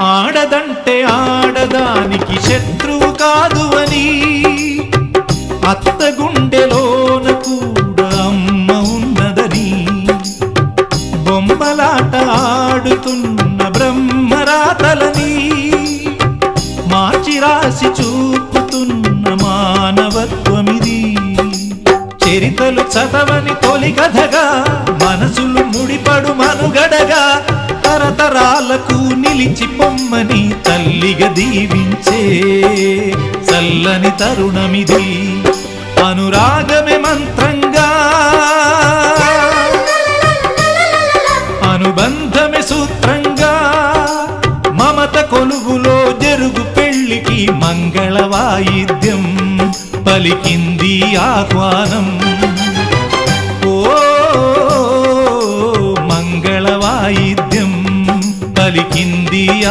ఆడదంటే ఆడదానికి శత్రువు కాదు అని అత్త గుండెలోన కూడా అమ్మ ఉన్నదని. బొమ్మలాట ఆడుతున్న బ్రహ్మరాతలని. మార్చి రాసి చూపుతున్న మానవత్వమిది. చరితలు చదవని తొలి కథగా మనసులు ముడిపడు మనుగడగా తరతరాలకు నిలిచి పొమ్మని తల్లిగా దీవించే చల్లని తరుణమిది అనురాగమే మంత్రంగా. అనుబంధమే సూత్రంగా. మమత కొలువులో జరుగు పెళ్ళికి మంగళ వాయిద్యం పలికింది ఆహ్వానం. మంగళ వాయిద్యం